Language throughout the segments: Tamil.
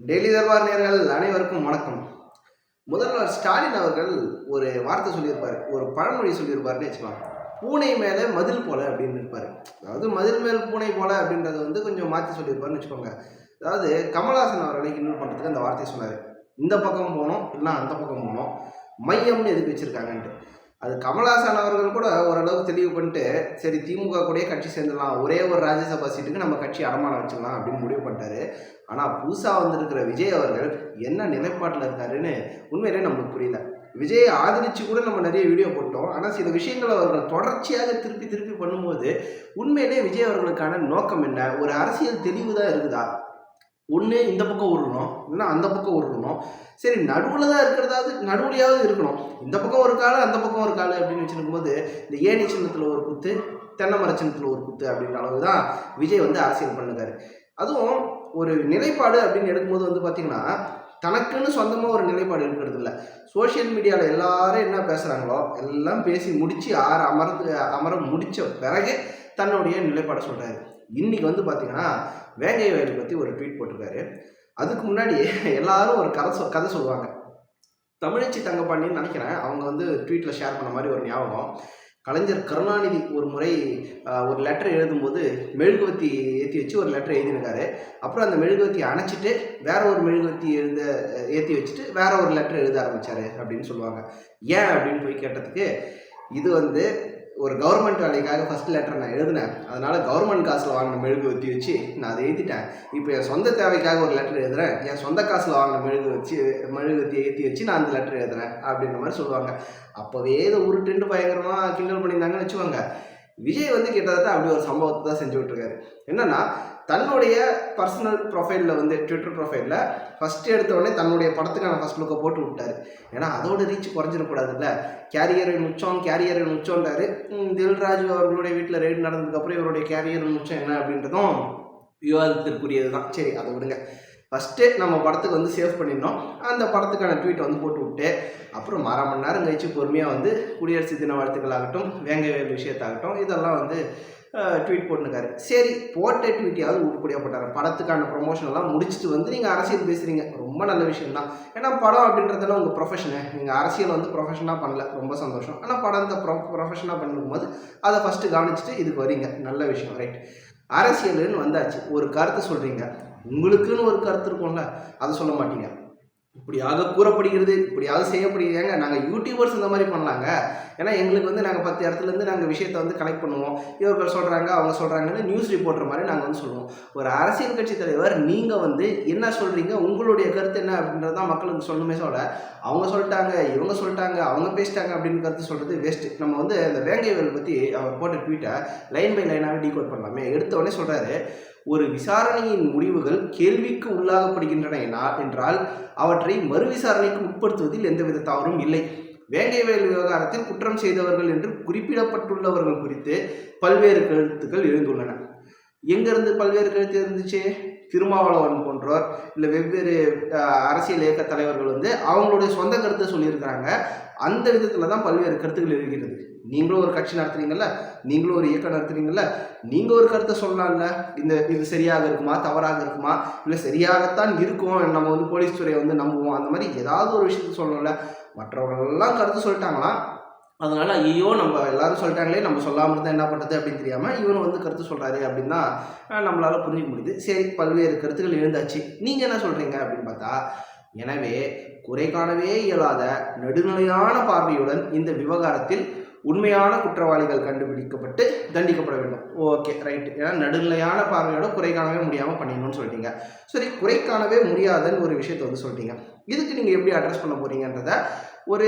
டெல்லி தர்பார் நேர்கள் அனைவருக்கும் வணக்கம். முதல்வர் ஸ்டாலின் அவர்கள் ஒரு வார்த்தை சொல்லியிருப்பார் ஒரு பழமொழி சொல்லியிருப்பாருன்னு வச்சுக்கலாம் பூனை மேலே மதில் போல அப்படின்னு இருப்பார். அதாவது மதில் மேல் பூனை போல அப்படின்றத வந்து கொஞ்சம் மாற்றி சொல்லியிருப்பாருன்னு வச்சுக்கோங்க. அதாவது கமல்ஹாசன் அவர்களை இன்னொரு பண்ணுறதுக்கு அந்த வார்த்தையை சொன்னார். இந்த பக்கம் போனோம் இல்லைன்னா அந்த பக்கம் போனோம். மையம்னு எதுக்கு வச்சுருக்காங்கன்ட்டு. அது கமல்ஹாசன் அவர்கள் கூட ஓரளவுக்கு தெளிவு பண்ணிட்டு சரி திமுக கூடயே கட்சி சேர்ந்துடலாம் ஒரே ஒரு ராஜ்யசபா சீட்டுக்கு நம்ம கட்சி அடமானம் வச்சிடலாம் அப்படின்னு முடிவு பண்ணிட்டாரு. ஆனால் புதுசாக வந்திருக்கிற விஜய் அவர்கள் என்ன நிலைப்பாட்டில் இருக்காருன்னு உண்மையிலே நமக்கு புரியல. விஜயை ஆதரித்து கூட நம்ம நிறைய வீடியோ போட்டோம். ஆனால் சில விஷயங்களை அவர்கள் தொடர்ச்சியாக திருப்பி திருப்பி பண்ணும்போது உண்மையிலே விஜய் அவர்களுக்கான நோக்கம் என்ன? ஒரு அரசியல் தெளிவு தான் இருக்குதா? ஒன்று இந்த பக்கம் உருளணும் இல்லைன்னா அந்த பக்கம் உருளணும் சரி நடுவில் தான் இருக்கிறதாவது நடுவுலையாவது இருக்கணும். இந்த பக்கம் ஒரு காலு அந்த பக்கம் ஒரு காலு அப்படின்னு வச்சுருக்கும் போது இந்த ஏணி சின்னத்தில் ஒரு குத்து தென்னை மர சின்னத்தில் ஒரு குத்து அப்படின்ற அளவு தான் விஜய் வந்து அரசியல் பண்ணுறாரு. அதுவும் ஒரு நிலைப்பாடு அப்படின்னு எடுக்கும்போது வந்து பார்த்திங்கன்னா தனக்குன்னு சொந்தமாக ஒரு நிலைப்பாடு இருக்கிறது இல்லை. சோஷியல் மீடியாவில் எல்லாரும் என்ன பேசுகிறாங்களோ எல்லாம் பேசி முடித்து ஆறு அமர்ந்து அமர முடித்த பிறகு தன்னுடைய நிலைப்பாடை சொல்கிறாரு இன்னைக்கு வந்து பார்த்தீங்கன்னா வேங்கை வயல் பற்றி ஒரு ட்வீட் போட்டிருக்காரு. அதுக்கு முன்னாடி எல்லாரும் ஒரு கதை சொ கதை சொல்லுவாங்க. தமிழச்சி தங்கப்பாண்டின்னு நினைக்கிறேன். அவங்க வந்து ட்வீட்டில் ஷேர் பண்ண மாதிரி ஒரு ஞாபகம். கலைஞர் கருணாநிதி ஒரு முறை ஒரு லெட்டர் எழுதும்போது மெழுகுவத்தி ஏற்றி வச்சு ஒரு லெட்டர் எழுதியிருக்காரு. அப்புறம் அந்த மெழுகுவத்தியை அணைச்சிட்டு வேற ஒரு மெழுகுவத்தி எழுத ஏற்றி வச்சுட்டு வேற ஒரு லெட்டர் எழுத ஆரம்பிச்சாரு அப்படின்னு சொல்லுவாங்க. ஏன் அப்படின்னு போய் கேட்டதுக்கு இது வந்து ஒரு கவர்மெண்ட் வேலைக்காக ஃபர்ஸ்ட் லெட்டர் நான் எழுதினேன். அதனால கவர்மெண்ட் காசில் வாங்கின மெழுகுவத்தி வச்சு நான் அதை எழுதிட்டேன் இப்போ என் சொந்த தேவைக்காக ஒரு லெட்டர் எழுதுறேன். என் சொந்த காசில் வாங்கின மெழுகு வச்சு மெழுகுவத்தி ஏற்றி வச்சு நான் அந்த லெட்டர் எழுதுறேன் அப்படின்ற மாதிரி சொல்லுவாங்க. அப்போவே இதை உருட்டுன்னு பயங்கரமாக கிண்டல் பண்ணியிருந்தாங்கன்னு வச்சுக்கோங்க. விஜய் வந்து கிட்டத்தட்ட அப்படி ஒரு சம்பவத்தை தான் செஞ்சு விட்டுருக்காரு. என்னன்னா தன்னுடைய பர்சனல் ப்ரொஃபைலில் வந்து ட்விட்டர் ப்ரொஃபைலில் ஃபஸ்ட்டு எடுத்தோடனே தன்னுடைய படத்துக்கான ஃபஸ்ட் லுக்கை போட்டு விட்டாரு. ஏன்னா அதோட ரீச் குறைஞ்சிடக்கூடாதுல்ல. கேரியரின் உச்சம் கேரியரின் உச்சம்ன்றாரு ம், தில்ராஜு அவர்களுடைய வீட்டில் ரெய்டு நடந்ததுக்கப்புறம் இவருடைய கேரியரின் உச்சம் என்ன அப்படின்றதும் விவாதத்திற்குரியது தான் சரி அதை விடுங்க. ஃபஸ்ட்டு நம்ம படத்துக்கு வந்து சேவ் பண்ணியிருந்தோம் அந்த படத்துக்கான ட்வீட்டை வந்து போட்டு விட்டு அப்புறம் அரை மணி நேரம் கழிச்சு பொறுமையாக வந்து குடியரசு தின வாழ்த்துக்களாகட்டும் வேங்க விஷயத்தாகட்டும் இதெல்லாம் வந்து ட்வீட் போட்டுருக்காரு. சரி போட்ட ட்வீட்டையாவது உருப்படியாக போட்டார் படத்துக்கான ப்ரொமோஷனெல்லாம் முடிச்சுட்டு வந்து நீங்கள் அரசியல் பேசுகிறீங்க ரொம்ப நல்ல விஷயம் தான் ஏன்னா படம் அப்படின்றதெல்லாம் உங்கள் ப்ரொஃபஷனு நீங்கள் அரசியல் வந்து ப்ரொஃபஷனாக பண்ணல. ரொம்ப சந்தோஷம். ஆனால் படத்தை ப்ரொ ப்ரொஃபஷனாக பண்ணும்போது அதை ஃபஸ்ட்டு கவனிச்சுட்டு இதுக்கு வரீங்க. நல்ல விஷயம் ரைட் அரசியல்னு வந்தாச்சு. ஒரு கருத்தை சொல்கிறீங்க உங்களுக்குன்னு ஒரு கருத்து இருக்கும்ல அதை சொல்ல மாட்டீங்க. இப்படியாக கூறப்படுகிறது இப்படியாக செய்யப்படுகிறாங்க நாங்கள் யூடியூபர்ஸ் இந்த மாதிரி பண்ணலாங்க. ஏன்னா எங்களுக்கு வந்து நாங்கள் பத்து இடத்துலேருந்து நாங்கள் விஷயத்தை வந்து கலெக்ட் பண்ணுவோம். இவர்கள் சொல்கிறாங்க அவங்க சொல்கிறாங்கன்னு நியூஸ் ரிப்போர்ட்டர் மாதிரி நாங்கள் வந்து சொல்லுவோம். ஒரு அரசியல் கட்சி தலைவர் நீங்கள் வந்து என்ன சொல்கிறீங்க உங்களுடைய கருத்து என்ன அப்படின்றது தான் மக்களுக்கு சொல்லணுமே சொல்ல அவங்க சொல்லிட்டாங்க இவங்க சொல்லிட்டாங்க அவங்க பேசிட்டாங்க அப்படின்னு கருத்து சொல்கிறது வேஸ்ட்டு நம்ம வந்து அந்த வேங்கைவேல் பற்றி அவர் போட்ட ட்வீட்டை லைன் பை லைனாகவே டீகோட் பண்ணலாமே. எடுத்த உடனே சொல்கிறாரு ஒரு விசாரணையின் முடிவுகள் கேள்விக்கு உள்ளாகப்படுகின்றன என்றால் அவற்றை மறு விசாரணைக்கு உட்படுத்துவதில் எந்தவித தவறும் இல்லை. வேங்கைவேல் விவகாரத்தில் குற்றம் செய்தவர்கள் என்று குறிப்பிடப்பட்டுள்ளவர்கள் குறித்து பல்வேறு கருத்துக்கள் எழுந்துள்ளன. எங்கிருந்து பல்வேறு கருத்து இருந்துச்சு? திருமாவளவன் போன்றோர் இல்லை வெவ்வேறு அரசியல் இயக்க தலைவர்கள் வந்து அவங்களுடைய சொந்த கருத்தை சொல்லியிருக்கிறாங்க. அந்த விதத்தில் தான் பல்வேறு கருத்துக்கள் இருக்கிறது நீங்களும் ஒரு கட்சி நடத்துறீங்கல்ல? நீங்களும் ஒரு இயக்கம் நடத்துறீங்கல்ல? நீங்கள் ஒரு கருத்தை சொல்லலாம்ல? இந்த இது சரியாக இருக்குமா? தவறாக இருக்குமா? இல்லை சரியாகத்தான் இருக்கும் நம்ம வந்து போலீஸ் துறையை வந்து நம்புவோம்? அந்த மாதிரி ஏதாவது ஒரு விஷயத்த சொல்லணும்ல? மற்றவர்களெல்லாம் கருத்து சொல்லிட்டாங்களா? அதனால ஐயோ நம்ம எல்லாரும் சொல்லிட்டாங்களே நம்ம சொல்லாமல் இருந்தால் என்ன பண்ணுறது அப்படின்னு தெரியாமல் இவரும் வந்து கருத்து சொல்கிறாரு அப்படின்னா நம்மளால் அஹ், நம்மளால முடியுது. சரி பல்வேறு கருத்துக்கள் எழுந்தாச்சு. நீங்கள் என்ன சொல்கிறீங்க அப்படின்னு பார்த்தா எனவே குறை காணவே இயலாத நடுநிலையான பார்வையுடன் இந்த விவகாரத்தில் உண்மையான குற்றவாளிகள் கண்டுபிடிக்கப்பட்டு தண்டிக்கப்பட வேண்டும். Okay right. ஏன்னா நடுநிலையான பார்வையோட குறை காணவே முடியாமல் பண்ணிடணும்னு சொல்லிட்டீங்க. சரி குறை காணவே முடியாதுன்னு ஒரு விஷயத்தை வந்து சொல்லிட்டீங்க. இதுக்கு நீங்கள் எப்படி அட்ரஸ் பண்ண போறீங்கன்றத ஒரு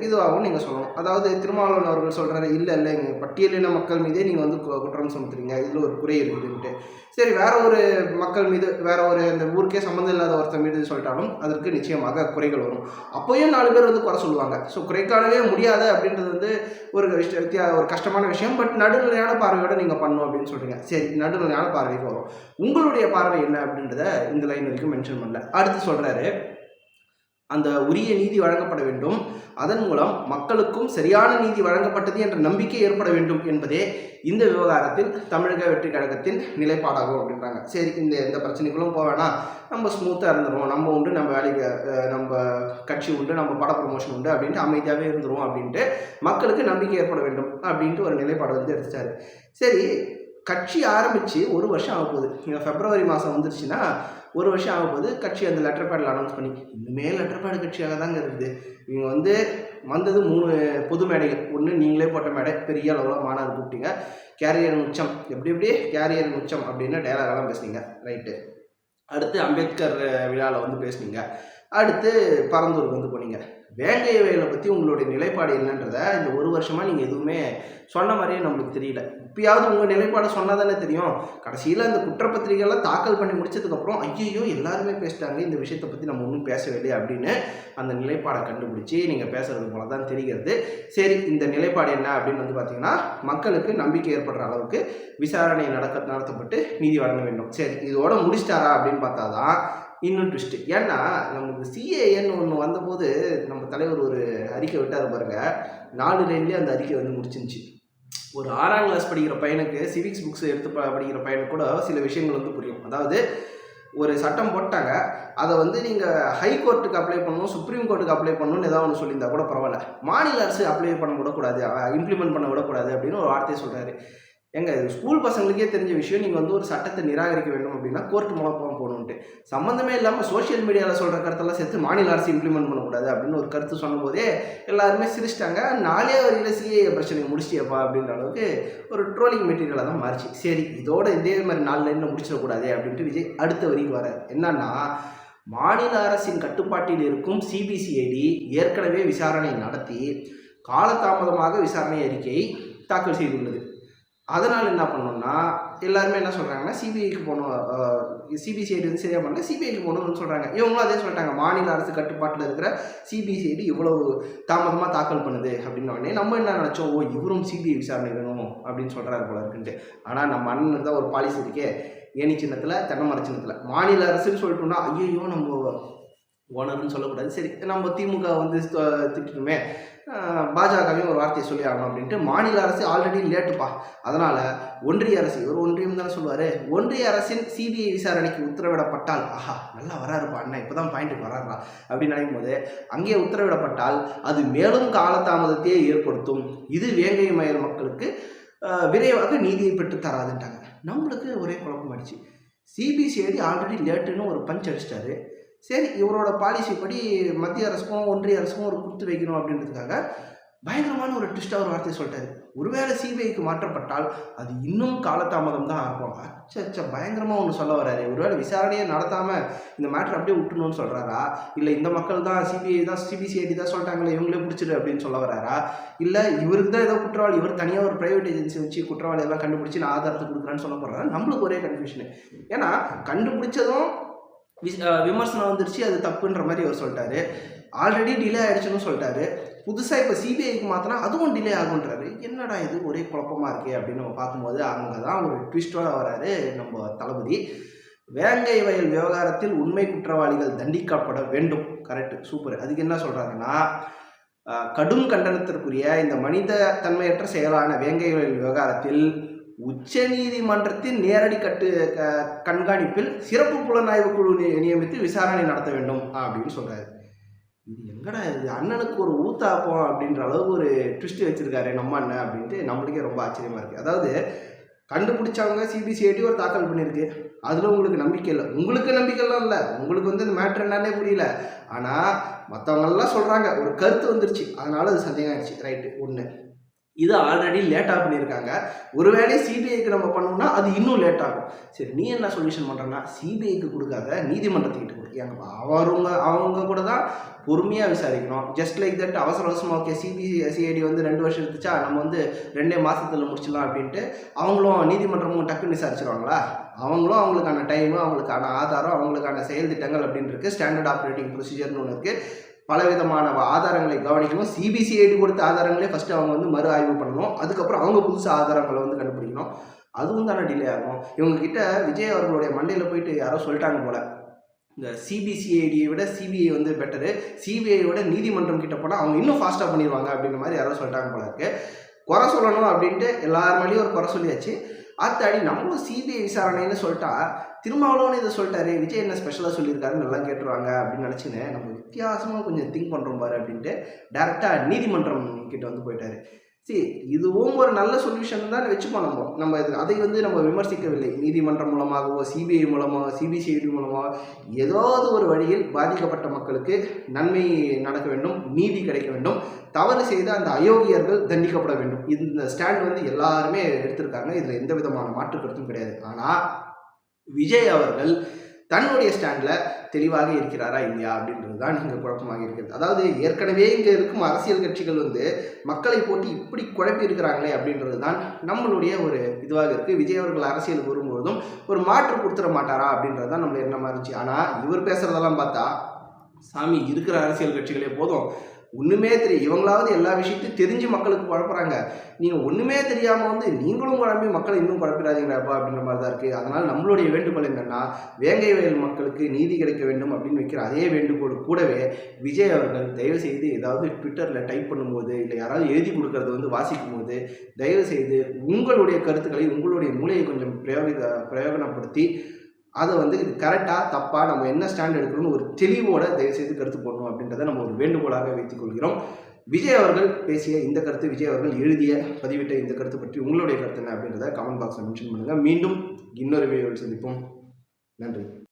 இதுவாகவும் நீங்கள் சொல்லணும். அதாவது திருமாவளவன் அவர்கள் சொல்கிறாரு இல்லை இல்லை எங்கள் பட்டியலின மக்கள் மீதே நீங்கள் வந்து கு- குற்றம் சுமத்துறீங்க இதில் ஒரு குறை இருக்குதுன்ட்டு. சரி வேற ஒரு மக்கள் மீது வேற ஒரு இந்த ஊருக்கே சம்மந்தம் இல்லாத ஒருத்தர் மீது சொல்லிட்டாலும் அதற்கு நிச்சயமாக குறைகள் வரும். அப்போயும் நாலு பேர் வந்து குறை சொல்லுவாங்க. ஸோ குறைக்கானவே முடியாத முடியாது அப்படின்றது வந்து ஒரு விஷய வித்தியா ஒரு கஷ்டமான விஷயம். பட் நடுநிலையான பார்வையோடு நீங்கள் பண்ணணும் அப்படின்னு சொல்கிறீங்க சரி நடுநிலையான பார்வைக்கு வரும். உங்களுடைய பார்வை என்ன அப்படின்றத இந்த லைன் வரைக்கும் மென்ஷன் பண்ணல. அடுத்து சொல்கிறாரு அந்த உரிய நீதி வழங்கப்பட வேண்டும். அதன் மூலம் மக்களுக்கும் சரியான நீதி வழங்கப்பட்டது என்ற நம்பிக்கை ஏற்பட வேண்டும் என்பதே இந்த விவகாரத்தில் தமிழக வெற்றி கழகத்தின் நிலைப்பாடாகும் அப்படின்றாங்க. சரி இந்த எந்த பிரச்சனைகளும் போக வேணாம். நம்ம ஸ்மூத்தாக இருந்துருவோம். நம்ம உண்டு நம்ம வேலைக்கு நம்ம கட்சி உண்டு நம்ம பட ப்ரமோஷன் உண்டு அப்படின்ட்டு அமைதியாகவே இருந்துருவோம் அப்படின்ட்டு மக்களுக்கு நம்பிக்கை ஏற்பட வேண்டும் அப்படின்ட்டு ஒரு நிலைப்பாடு வந்து எடுத்துட்டாரு. சரி கட்சி ஆரம்பித்து ஒரு வருஷம் ஆக போகுது இங்கே மாதம் வந்துருச்சுன்னா ஒரு வருஷம் ஆக கட்சி அந்த லெட்டர் பேடில் அனௌன்ஸ் பண்ணி இன்னுமே லெட்டர் பேடு கட்சியாக தாங்க இருக்குது. இவங்க வந்து வந்தது மூணு பொது மேடைகள். ஒன்று நீங்களே போட்ட மேடை பெரிய அளவில் மாநாடு கூப்பிட்டீங்க. கேரியர் உச்சம். எப்படி எப்படி? கேரியர் உச்சம் அப்படின்னு டயலாகெல்லாம் பேசுனீங்க. ரைட்டு அடுத்து அம்பேத்கர் விழாவில் வந்து பேசுனீங்க. அடுத்து பரந்தூருக்கு வந்து போனீங்க. வேங்கை வயலை பற்றி உங்களுடைய நிலைப்பாடு என்னன்றதை இந்த ஒரு வருஷமாக நீங்கள் எதுவுமே சொன்ன மாதிரியே நம்மளுக்கு தெரியல. இப்பயாவது உங்கள் நிலைப்பாடை சொன்னால் தானே தெரியும். கடைசியில் அந்த குற்றப்பத்திரிகைலாம் தாக்கல் பண்ணி முடிச்சதுக்கப்புறம் ஐயோ எல்லாருமே பேசிட்டாங்க. இந்த விஷயத்தை பற்றி நம்ம ஒன்றும் பேசவில்லை அப்படின்னு அந்த நிலைப்பாடை கண்டுபிடிச்சி நீங்கள் பேசுறது போல தான் தெரிகிறது. சரி இந்த நிலைப்பாடு என்ன அப்படின்னு வந்து பார்த்தீங்கன்னா மக்களுக்கு நம்பிக்கை ஏற்படுற அளவுக்கு விசாரணை நடக்க நடத்தப்பட்டு நீதி வழங்க வேண்டும். சரி இதோட முடிச்சிட்டாரா அப்படின்னு பார்த்தா தான் இன்னும் ட்விஸ்ட்டு ஏன்னா நமக்கு சிஏஏன்னு ஒன்று வந்தபோது நம்ம தலைவர் ஒரு அறிக்கை விட்டார் பாருங்க. நாலு லைன்லேயே அந்த அறிக்கை வந்து முடிச்சிருந்துச்சு. ஒரு ஆறாம் கிளாஸ் படிக்கிற பையனுக்கு சிவிக்ஸ் புக்ஸ் எடுத்து ப- படிக்கிற பையனுக்கு கூட சில விஷயங்கள் வந்து புரியும். அதாவது ஒரு சட்டம் போட்டாங்க. அதை வந்து நீங்கள் ஹை கோர்ட்டுக்கு அப்ளை பண்ணணும் சுப்ரீம் கோர்ட்டுக்கு அப்ளை பண்ணணும்னு ஏதாவது ஒன்று சொல்லியிருந்தா கூட பரவாயில்ல. மாநில அரசு அப்ளை பண்ண விடக்கூடாது இம்ப்ளிமெண்ட் பண்ண விடக்கூடாது அப்படின்னு ஒரு வார்த்தையை சொல்கிறாரு எங்க ஸ்கூல் பசங்களுக்கே தெரிஞ்ச விஷயம் நீங்கள் வந்து ஒரு சட்டத்தை நிராகரிக்க வேண்டும் அப்படின்னா கோர்ட் மூலம் போகணுன்ட்டு சம்மந்தமே இல்லாமல் சோஷியல் மீடியாவில் சொல்கிற கருத்தெல்லாம் சேர்த்து மாநில அரசு இம்ப்ளிமெண்ட் பண்ணக்கூடாது அப்படின்னு ஒரு கருத்து சொன்னபோதே எல்லாருமே சிரிச்சிட்டாங்க. நாளே வரையில் சிஏ பிரச்சனையை முடிச்சியப்பா அப்படின்ற அளவுக்கு ஒரு ட்ரோலிங் மெட்டீரியலாக தான் மாறிச்சு. சரி இதோட இதே மாதிரி நாலு லைனில் முடிச்சிடக்கூடாது அப்படின்ட்டு விஜய் அடுத்த வரைக்கும் வர என்னன்னா மாநில அரசின் கட்டுப்பாட்டில் இருக்கும் சிபிசிஐடி ஏற்கனவே விசாரணை நடத்தி காலதாமதமாக விசாரணை அறிக்கையை தாக்கல் செய்துள்ளது. அதனால் என்ன பண்ணோம்னா எல்லாருமே என்ன சொல்கிறாங்கன்னா சிபிஐக்கு போகணும் சிபிசிஐடி வந்து சரியாக பண்ணல சிபிஐக்கு போகணும்னு சொல்கிறாங்க இவங்களும் அதே சொல்லிட்டாங்க மாநில அரசு கட்டுப்பாட்டில் இருக்கிற சிபிசிஐடி இவ்வளவு தாமதமாக தாக்கல் பண்ணுது அப்படின்ன நம்ம என்ன நினச்சோம்? ஓ இவரும் சிபிஐ விசாரணை வேணும் அப்படின்னு சொல்கிறாரு போல இருக்குன்ட்டு. ஆனால் நம்ம அண்ணன் தான் ஒரு பாலிசி இருக்கே ஏனி சின்னத்தில் தென்னைமர சின்னத்தில். மாநில அரசுன்னு சொல்லிட்டோம்னா ஐயோ நம்ம ஓனர்னு சொல்லக்கூடாது. சரி நம்ம திமுக வந்து திட்டணுமே. பாஜகவையும் ஒரு வார்த்தையை சொல்லி ஆகணும் அப்படின்ட்டு மாநில அரசு ஆல்ரெடி லேட்டுப்பா. அதனால் ஒன்றிய அரசு இவர் ஒன்றியம் தானே சொல்லுவார் ஒன்றிய அரசின் சிபிஐ விசாரணைக்கு உத்தரவிடப்பட்டால் ஆஹா நல்லா வராருப்பா அண்ணா இப்போ தான் பாயிண்ட்டுக்கு வராருடா அப்படின்னு நினைக்கும் போது அங்கே உத்தரவிடப்பட்டால் அது மேலும் காலதாமதத்தையே ஏற்படுத்தும். இது வேங்கை மயல் மக்களுக்கு விரைவாக நீதியை பெற்று தராதுன்ட்டாங்க. நம்மளுக்கு ஒரே குழப்பமாயிடுச்சு. சிபிசிஐடி ஆல்ரெடி லேட்டுன்னு ஒரு பஞ்ச் அடிச்சிட்டாரு. சரி இவரோட பாலிசி படி மத்திய அரசுக்கும் ஒன்றிய அரசுக்கும் ஒரு கொடுத்து வைக்கணும் அப்படின்றதுக்காக பயங்கரமான ஒரு ட்விஸ்டாக ஒரு வார்த்தையை சொல்லிட்டாரு. ஒருவேளை சிபிஐக்கு மாற்றப்பட்டால் அது இன்னும் காலதாமதம் தான் ஆகும். அச்சா அச்சா பயங்கரமாக ஒன்று சொல்ல வராரு ஒருவேளை விசாரணையை நடத்தாமல் இந்த மேட்ரு அப்படியே விட்டுணும்னு சொல்கிறாரா இல்லை இந்த மக்கள் தான் சிபிஐ தான் சிபிசிஐடி தான் சொல்லிட்டாங்களே இவங்களே பிடிச்சிடு அப்படின்னு சொல்ல வராரா இல்லை இவருக்கு தான் ஏதோ குற்றவாளி இவர் தனியாக ஒரு ப்ரைவேட் ஏஜென்சி வச்சு குற்றவாளி எல்லாம் கண்டுபிடிச்சி நான் ஆதாரத்தை கொடுக்குறேன்னு சொல்ல போகிறாரு நம்மளுக்கு ஒரே கன்ஃபியூஷனு ஏன்னா கண்டுபிடிச்சதும் விமர்சனம் வந்துருச்சு அது தப்புன்ற மாதிரி அவர் சொல்லிட்டாரு. ஆல்ரெடி டிலே ஆயிடுச்சுன்னு சொல்லிட்டாரு. புதுசாக இப்போ சிபிஐக்கு மாற்றினா அதுவும் டிலே ஆகுன்றாரு என்னடா இது ஒரே குழப்பமா இருக்குது அப்படின்னு நம்ம பார்க்கும்போது அங்கே தான் ஒரு ட்விஸ்டோட வராரு நம்ம தளபதி. வேங்கை வயல் விவகாரத்தில் உண்மை குற்றவாளிகள் தண்டிக்கப்பட வேண்டும். கரெக்டு சூப்பர் அதுக்கு என்ன சொல்கிறாங்கன்னா கடும் கண்டனத்திற்குரிய இந்த மனித தன்மையற்ற செயலான வேங்கை வயல் விவகாரத்தில் உச்சநீதிமன்றத்தின் நேரடி கட்டு க- கண்காணிப்பில் சிறப்பு புலனாய்வு குழு நியமித்து விசாரணை நடத்த வேண்டும் அப்படின்னு சொல்றாரு. இது எங்கடா இது? அண்ணனுக்கு ஒரு ஊத்தாப்பம் அப்படின்ற அளவுக்கு ஒரு ட்விஸ்ட் வச்சிருக்காரு நம்ம அண்ணன் அப்படின்ட்டு நம்மளுக்கே ரொம்ப ஆச்சரியமா இருக்கு. அதாவது கண்டுபிடிச்சவங்க சிபிசிஐடி ஒரு தாக்கல் பண்ணியிருக்கு அதில் உங்களுக்கு நம்பிக்கை இல்லை. உங்களுக்கு நம்பிக்கைலாம் இல்லை. உங்களுக்கு வந்து இந்த மேட்ரு என்னன்னே புரியல. ஆனால் மற்றவங்கெல்லாம் சொல்கிறாங்க ஒரு கருத்து வந்துருச்சு. அதனால அது சந்தேகம் ஆயிடுச்சு. ரைட்டு ஒன்று இது ஆல்ரெடி லேட்டாக பண்ணியிருக்காங்க. ஒருவேளை சிபிஐக்கு நம்ம பண்ணோம்னா அது இன்னும் லேட் ஆகும். சரி நீ என்ன சொல்யூஷன் பண்ணுறன்னா சிபிஐக்கு கொடுக்காத நீதிமன்றத்துக்கிட்ட கொடு. ஏங்க அவருங்க அவங்க கூட தான் பொறுமையாக விசாரிக்கணும். ஜஸ்ட் லைக் தட் அவசர அவசரமாக ஓகே சிபிசிஐடி வந்து ரெண்டு வருஷம் எடுத்துச்சா நம்ம வந்து ரெண்டே மாதத்தில் முடிச்சிடலாம் அப்படின்ட்டு அவங்களும் நீதிமன்றமும் டக்குன்னு விசாரிச்சிருவாங்களா? அவங்களும் அவங்களுக்கான டைமு அவங்களுக்கான ஆதாரம் அவங்களுக்கான செயல் திட்டங்கள் அப்படின்னு இருக்குது ஸ்டாண்டர்ட் ஆப்ரேட்டிங் ப்ரொசீஜர்னு ஒன்று இருக்குது பலவிதமான ஆதாரங்களை கவனிக்கணும். சிபிசிஐடி கொடுத்த ஆதாரங்களே ஃபஸ்ட்டு அவங்க வந்து மறு ஆய்வு பண்ணணும். அதுக்கப்புறம் அவங்க புதுசாக ஆதாரங்களை வந்து கண்டுபிடிக்கணும். அதுவும் தானே டிலே ஆகும். இவங்க கிட்ட விஜய் அவர்களுடைய மண்டையில் போயிட்டு யாரோ சொல்லிட்டாங்க போல. இந்த சிபிசிஐடியை விட சிபிஐ வந்து பெட்டரு சிபிஐ விட நீதிமன்றம் கிட்ட போனால் அவங்க இன்னும் ஃபாஸ்ட்டாக பண்ணிடுவாங்க அப்படின்ற மாதிரி யாரோ சொல்லிட்டாங்க போல இருக்கு. குறை சொல்லணும் அப்படின்ட்டு எல்லார் மேலேயும் ஒரு குறை சொல்லியாச்சு. அத்தாடி நம்மளும் சிபிஐ விசாரணைன்னு சொல்லிட்டா திருமாவளவன் இதை சொல்லிட்டாரு. விஜய் என்ன ஸ்பெஷலாக சொல்லியிருக்காருன்னு நல்லா கேட்டுருவாங்க அப்படின்னு நினச்சின்னு நம்ம வித்தியாசமாக கொஞ்சம் திங்க் பண்ணுறோம் பாரு அப்படின்ட்டு டேரெக்டாக நீதிமன்றம் கிட்ட வந்து போயிட்டாரு. சரி இதுவும் ஒரு நல்ல சொல்யூஷன் தான் வச்சுப்போம் நம்ம. நம்ம இது அதை வந்து நம்ம விமர்சிக்கவில்லை. நீதிமன்றம் மூலமாகவோ சிபிஐ மூலமாக சிபிசிஐடி மூலமாக ஏதாவது ஒரு வழியில் பாதிக்கப்பட்ட மக்களுக்கு நன்மை நடக்க வேண்டும் நீதி கிடைக்க வேண்டும். தவறு செய்த அந்த அயோக்கியர்கள் தண்டிக்கப்பட வேண்டும். இந்த ஸ்டாண்ட் வந்து எல்லாருமே எடுத்திருக்காங்க. இதில் எந்த விதமான மாற்று கருத்தும் கிடையாது. ஆனால் விஜய் அவர்கள் தன்னுடைய ஸ்டாண்டில் தெளிவாக இருக்கிறாரா இல்லையா அப்படின்றது தான் இங்கே குழப்பமாக இருக்கிறது. அதாவது ஏற்கனவே இங்கே இருக்கும் அரசியல் கட்சிகள் வந்து மக்களை போட்டு இப்படி குழப்பி இருக்கிறாங்களே அப்படின்றது தான் நம்மளுடைய ஒரு இதுவாக இருக்குது விஜய் அவர்கள் அரசியல் வரும்பொழுதும் ஒரு மாற்று கொடுத்துட மாட்டாரா அப்படின்றது தான் நம்மள எண்ணமாக இருந்துச்சு. ஆனால் இவர் பேசுகிறதெல்லாம் பார்த்தா சாமி இருக்கிற அரசியல் கட்சிகளே போதும். ஒன்றுமே தெரியும் இவங்களாவது எல்லா விஷயத்தையும் தெரிஞ்சு மக்களுக்கு குழப்புறாங்க. நீங்கள் ஒன்றுமே தெரியாமல் வந்து நீங்களும் குழம்பி மக்களை இன்னும் குழப்பிடாதீங்களாப்பா அப்படின்ற மாதிரி தான் இருக்குது அதனால் நம்மளுடைய வேண்டுகோள் என்னென்னா வேங்கை வயல் மக்களுக்கு நீதி கிடைக்க வேண்டும் அப்படின்னு வைக்கிற அதே வேண்டுகோள் கூடவே விஜய் அவர்கள் தயவு செய்து ஏதாவது ட்விட்டரில் டைப் பண்ணும்போது இல்லை யாராவது எழுதி கொடுக்கறது வந்து வாசிக்கும் போது தயவு செய்து உங்களுடைய கருத்துக்களை உங்களுடைய மூளையை கொஞ்சம் பிரயோக பிரயோகனப்படுத்தி அதை வந்து இது கரெக்டாக தப்பாக நம்ம என்ன ஸ்டாண்ட் எடுக்கணும்னு ஒரு தெளிவோட தயவுசெய்து கருத்து போடணும் அப்படின்றத நம்ம ஒரு வேண்டுகோளாக வைத்துக் கொள்கிறோம். விஜய் அவர்கள் பேசிய இந்த கருத்து விஜய் அவர்கள் எழுதிய பதிவிட்ட இந்த கருத்து பற்றி உங்களுடைய கருத்து என்ன அப்படின்றத கமெண்ட் பாக்ஸில் மென்ஷன் பண்ணுங்கள் மீண்டும் இன்னொரு வீடியோவில் சந்திப்போம். நன்றி.